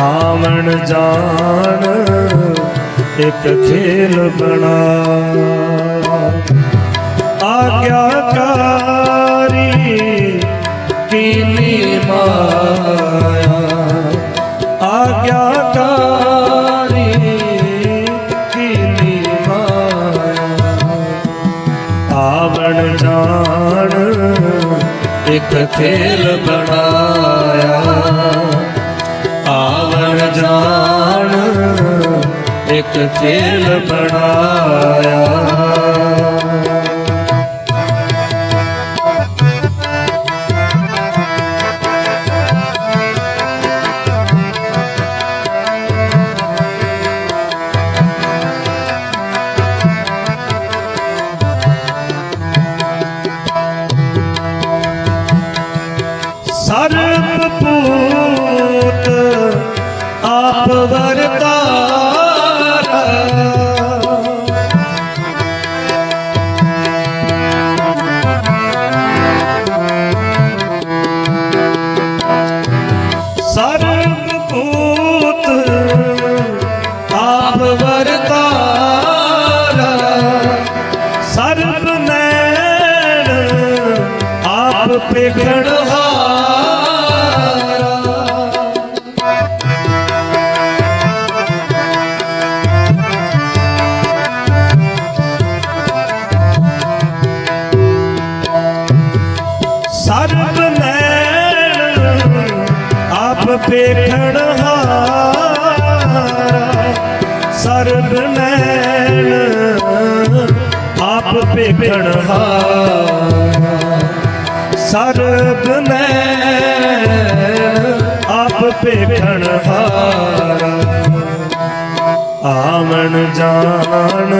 ਆਵਣ ਜਾਣ, ਇੱਕ ਖੇਲ ਬਣਾਇਆ ਆਗਿਆਕਾਰੀ ਕੀਨੀ ਮਾਇਆ। ਆਗਿਆਕਾਰੀ ਕੀਨੀ ਮਾਇਆ। ਆਵਣ ਜਾਣ, ਇੱਕ ਖੇਲ ਬਣਾਇਆ। ਜਾਣ ਇੱਕ ਖੇਲ ਬਣਾਇਆ। ਆਪ ਪੇਖਣ ਹਾਰਾ। ਸਰਬ ਨੈਣ ਆਪ ਪੇਖਣ ਹਾਰਾ। ਸਰਬ ਨੈਣ ਆਪ ਪੇਖਣ ਹਾਰਾ। ਸਰਬ ਨੈਣ ਆਪ ਪੇਖਣ ਹਾਰਾ। ਆਵਣ ਜਾਣ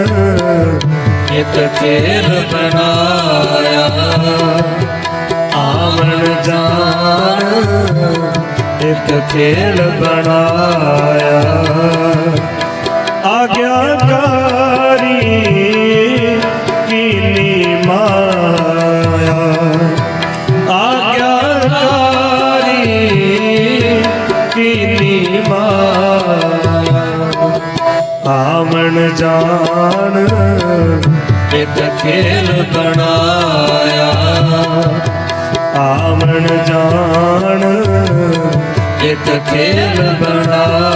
ਇੱਕ ਖੇਲ ਬਣਾਇਆ। ਆਵਣ ਜਾਣ ਇੱਕ ਖੇਲ ਬਣਾਇਆ। ਆਗਿਆਕਾਰੀ ਖੇਲ ਬਣਾਇਆ। ਆਵਣ ਜਾਣ ਇੱਕ ਖੇਲ ਬਣਾਇਆ।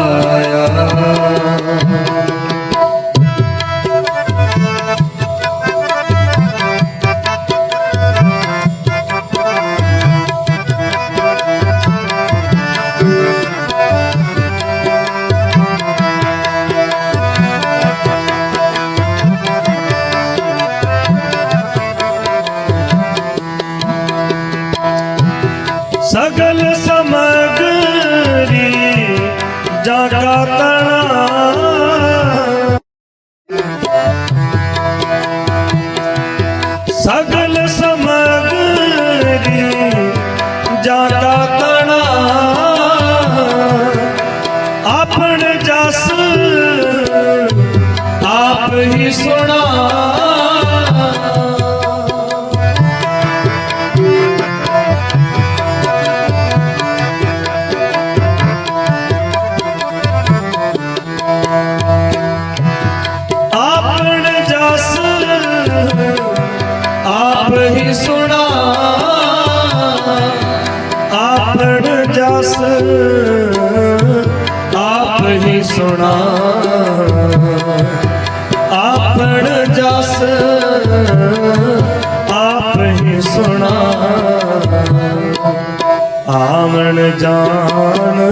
ਆਵਣ ਜਾਣ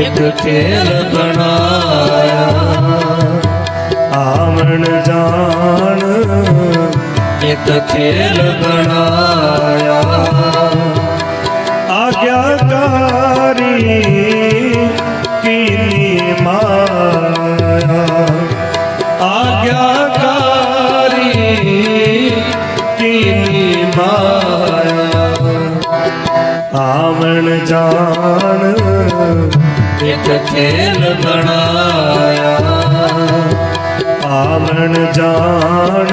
ਇੱਕ ਖੇਲ ਬਣਾਇਆ। ਆਵਣ ਜਾਣ ਇੱਕ ਖੇਲ ਬਣਾਇਆ। ਆਗਿਆਕਾਰੀ ਕੀਨੀ ਮਾਇਆ। ਆਗਿਆਕਾਰੀ ਕੀਨੀ ਮਾਇਆ। ਆਵਣ ਜਾਣ ਇੱਕ ਖੇਲ ਬਣਾਇਆ। ਆਵਣ ਜਾਣ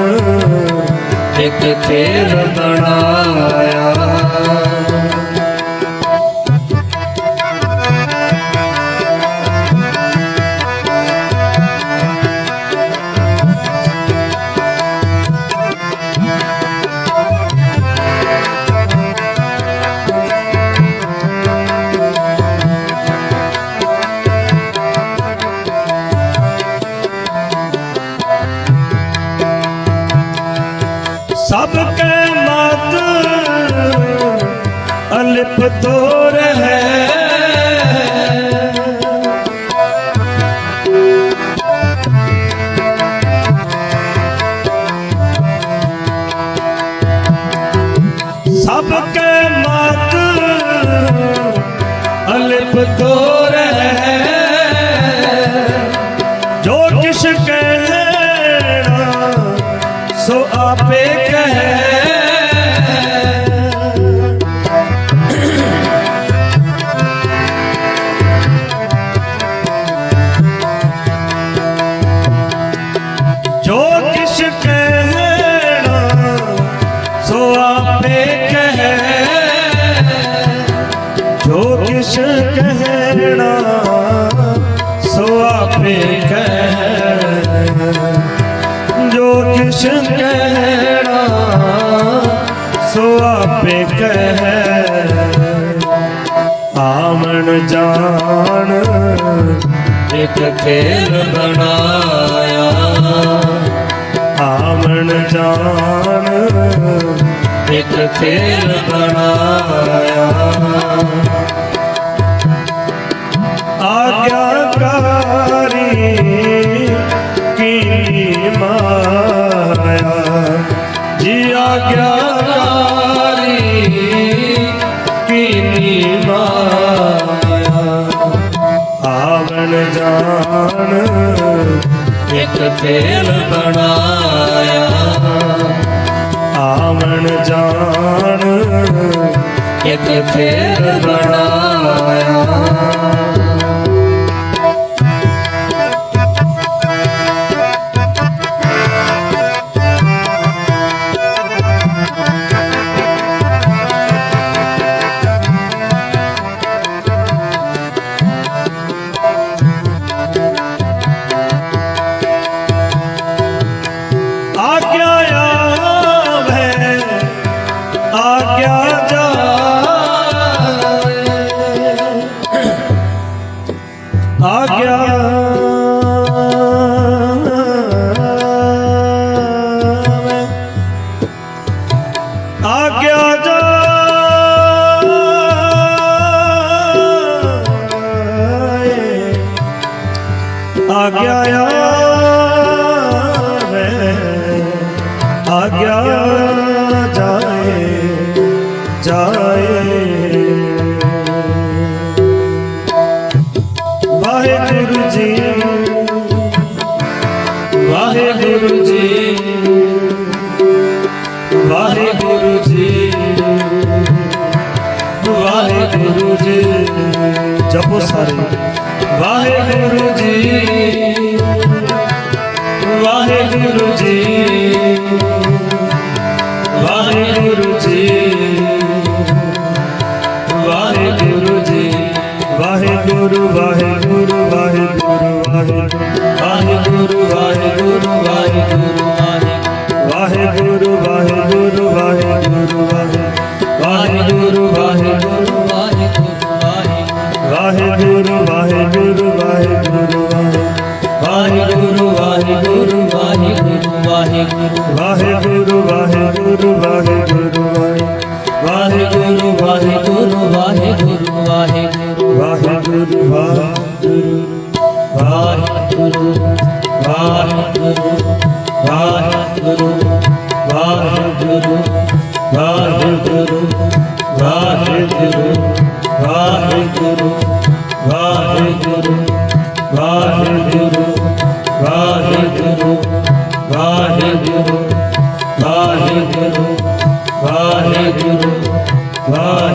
ਇੱਕ ਖੇਲ ਬਣਾਇਆ। दूर है सब के मत अलिप दूर है जो किस कहना सो आपे कहे ਜੋ ਕਿਛ ਕਹਿਣਾ, ਸੋ ਆਪੇ ਕਹੈ ਜੋ ਕਿਛ ਕਹਿਣਾ, ਸੋ ਆਪੇ ਕਹੈ ਆਵਣ ਜਾਣ, ਇੱਕ ਖੇਲ ਬਣਾਇਆ। ਆਵਣ ਜਾਣ ਇੱਕ ਤੇਲ ਬਣਾਇਆ। ਆਗਿਆਕਾਰੀ ਕੀਨੀ ਮਾਇਆ। ਜੀ ਆਗਿਆਕਾਰੀ ਕੀਨੀ ਮਾਇਆ। ਆਵਣ ਜਾਣ, ਇੱਕ ਤੇਲ ਬਣਾਇਆ। ਆਵਣ ਜਾਣ ਇੱਕ ਖੇਲ ਬਣਾਇਆ। ਆਗਿਆ। ਆਗਿਆ ਜਾ। ਆਗਿਆ ਆਵੇ ਆਗਿਆ ਜਾਏ ਜਾਏ।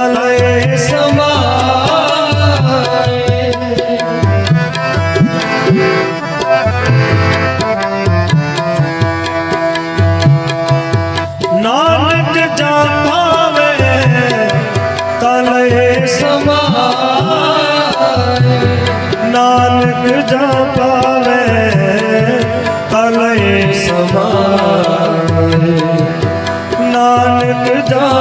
ਤਲੇ ਸਮਾਏ। ਨਾਨਕ ਜਾਪਾਵੇ ਤਲੇ ਸਮਾਏ। ਨਾਨਕ ਜਾ ਜਾਪਾਵੇ ਤਲੇ ਸਮਾਏ। ਨਾਨਕ ਜਾਪਾਵੇ।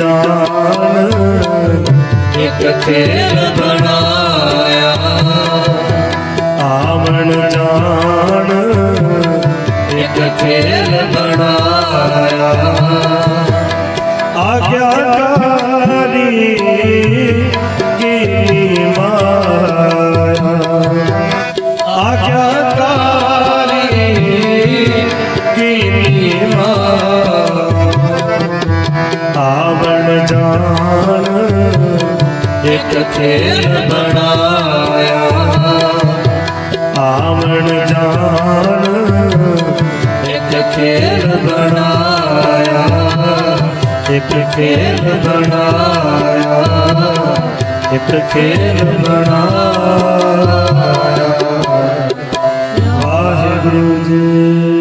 ਆਮਣ ਜਾਣ ਇੱਕ ਖੇਲ ਬਣਾਇਆ। ਆਵਣ ਜਾਣ ਇੱਕ ਖੇਲ ਬਣਾਇਆ। ਆਗਿਆਕਾਰੀ ਇੱਕ ਖੇਲ ਬਣਾਇਆ। ਆਵਣ ਜਾਣ ਇੱਕ ਖੇਲ ਬਣਾਇਆ। ਇੱਕ ਖੇਲ ਬਣਾਇਆ। ਇੱਕ ਖੇਲ ਬਣਾਇਆ। ਵਾਹਿਗੁਰੂ ਜੀ